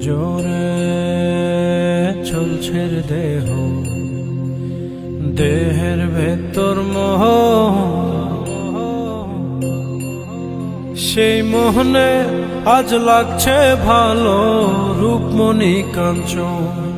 জোরে চলছে দেহ। দেহের ভেতর মোহ। সেই মোহনে আজ লাগছে ভালো রূপমণি কাঞ্চন।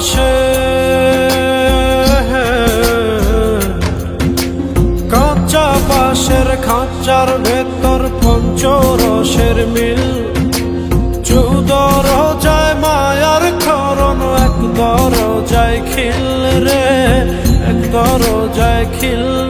কাঁচা বাসে কাঁচা পাশের খাঁচার ভেতর পঞ্চরসের মিল। চুদর যায়, মায়ার খরণ এক যায় খিল রে এক যায় খিল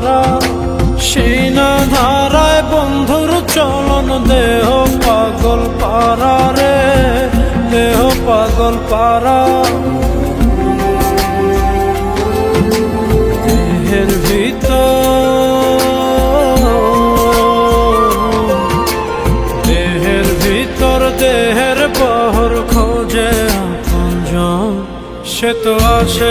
ধারা, সেই না ধারায় বন্ধুর চলন দেহ পাগল পারা রে, দেহ পাগল পারা দেহের ভিতর দেহের ভিতর, দেহের পহর খোঁজে সে তো আসে